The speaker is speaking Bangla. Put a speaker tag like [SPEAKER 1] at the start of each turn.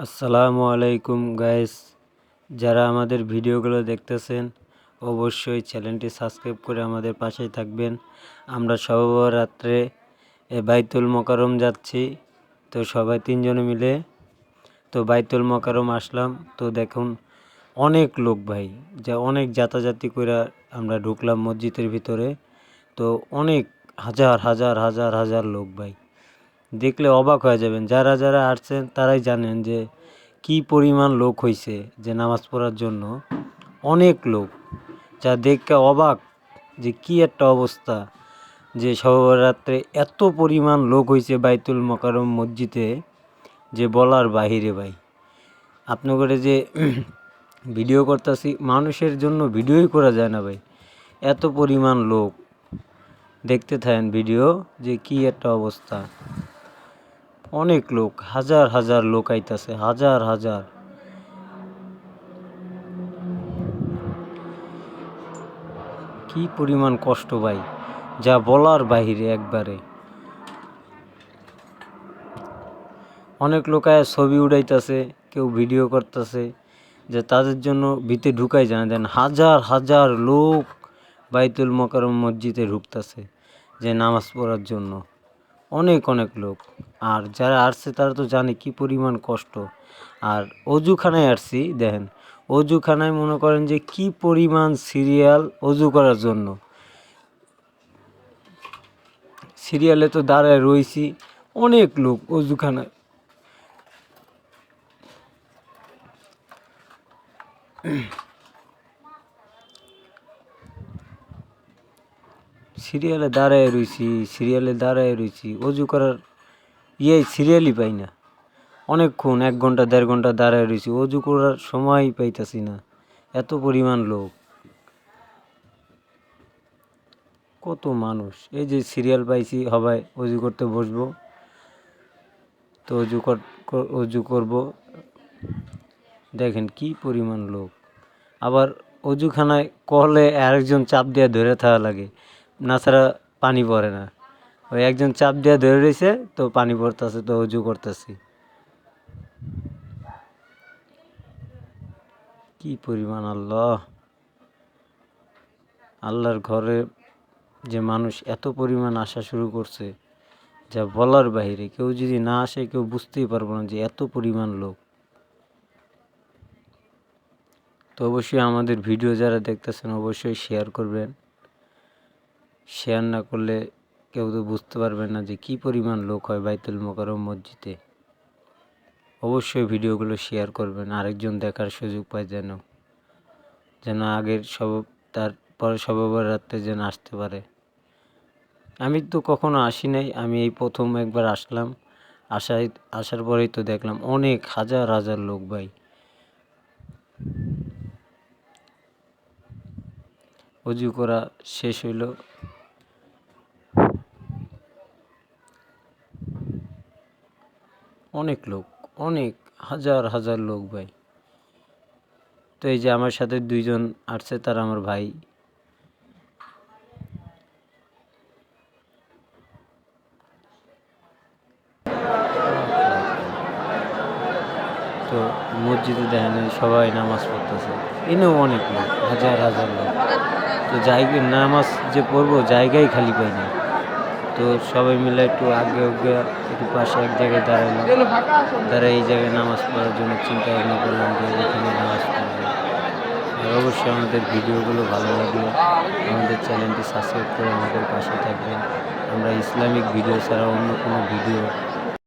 [SPEAKER 1] আসসালামু আলাইকুম গাইস। যারা আমাদের ভিডিওগুলো দেখতেছেন, অবশ্যই চ্যানেলটি সাবস্ক্রাইব করে আমাদের পাশেই থাকবেন। আমরা সবাই রাত্রে বাইতুল মোকারম যাচ্ছি। তো সবাই তিনজনে মিলে তো বাইতুল মোকারম আসলাম। তো দেখুন, অনেক লোক ভাই, যা অনেক যাতাযাতি করে আমরা ঢুকলাম মসজিদের ভিতরে। তো অনেক হাজার হাজার হাজার হাজার লোক ভাই। দেখলে অবাক হয়ে যাবেন। যারা যারা আসছেন, তারাই জানেন যে কি পরিমাণ লোক হয়েছে যে নামাজ পড়ার জন্য। অনেক লোক, যা দেখে অবাক যে কি একটা অবস্থা যে সবরাত্রে এত পরিমাণ লোক হয়েছে বাইতুল মকারম মসজিদে যে বলার বাহিরে ভাই। আপনাদের যে ভিডিও করতেছি, মানুষের জন্য ভিডিওই করা যায় না ভাই। এত পরিমাণ লোক, দেখতে থাকেন ভিডিও যে কি একটা অবস্থা। অনেক লোক, হাজার হাজার লোক আইতাছে, হাজার হাজার। কি পরিমাণ কষ্ট ভাই, যা বলার বাহিরে একবারে। অনেক লোক আয়া ছবি উড়াইতেছে, কেউ ভিডিও করতেছে, যে তাদের জন্য ভিতরে ঢুকাই জানা দেন হাজার হাজার লোক বাইতুল মকরম মসজিদে ঢুকতেছে, যে নামাজ পড়ার জন্য। অনেক অনেক লোক। আর যারা আসছে তারা তো জানে কি পরিমাণ কষ্ট। আর অজুখানায় আসছি দেখেন, অজুখানায় মনে করেন যে কি পরিমাণ সিরিয়াল অজু করার জন্য। সিরিয়ালে তো দাঁড়ায় রয়েছি অনেক লোক অজুখানায়। সিরিয়ালে দাঁড়ায় রয়েছি সিরিয়ালে দাঁড়ায় রয়েছি অজু করার ইয়ে সিরিয়ালই পাই না। অনেকক্ষণ, এক ঘণ্টা, দেড় ঘণ্টা দাঁড়ায় রয়েছি অজু করার সময় পাইতাছি না। এত পরিমাণ লোক। কত মানুষ। এই যে সিরিয়াল পাইছি হবাই অজু করতে বসবো। তো অজু অজু করব। দেখেন কি পরিমাণ লোক। আবার অজুখানায় কলে আরেকজন চাপ দিয়ে ধরে থাকা লাগে। না ছাড়া পানি পড়ে না। ওই একজন চাপ দিয়ে ধরে রয়েছে তো পানি পড়তেছে, তো উজু করতেছি। কি পরিমাণ আল্লাহ। আল্লাহর ঘরে যে মানুষ এত পরিমাণ আসা শুরু করছে, যা বলার বাহিরে কেউ যদি না আসে, কেউ বুঝতেই পারব না যে এত পরিমাণ লোক। তো অবশ্যই আমাদের ভিডিও যারা দেখতেছেন, অবশ্যই শেয়ার করবেন। শেয়ার না করলে কেউ তো বুঝতে পারবে না যে কি পরিমাণ লোক হয় বাইতুল মোকারম মসজিদে। অবশ্যই ভিডিওগুলো শেয়ার করবেন, আরেকজন দেখার সুযোগ পায় যেন যেন আগের সব তারপরে সবাবার রাত্রে যেন আসতে পারে। আমি তো কখনো আসি নাই, আমি এই প্রথম একবার আসলাম আসায় আসার পরেই তো দেখলাম অনেক হাজার হাজার লোক ভাই। অজু করা শেষ হইল অনেক লোক, অনেক হাজার হাজার লোক ভাই। তো এই যে আমার সাথে দুইজন আসছে, তারা আমার ভাই। তো মসজিদে দেখেন সবাই নামাজ পড়তেছে। এনেও অনেক লোক, হাজার হাজার লোক। তো জায়গা নামাজ যে পড়ব জায়গায় খালি পাই না। তো সবাই মিলে একটু আগে আগে একটু পাশে এক জায়গায় দাঁড়ালাম দাঁড়ায় এই জায়গায় নামাজ পড়ার জন্য চিন্তা ভাবনা করলাম যে এখানে নামাজ পড়ব। আর অবশ্যই আমাদের ভিডিওগুলো ভালো লাগলে আমাদের চ্যানেলটি সাবস্ক্রাইব করে আমাদের পাশে থাকবেন। আমরা ইসলামিক ভিডিও ছাড়া অন্য কোনো ভিডিও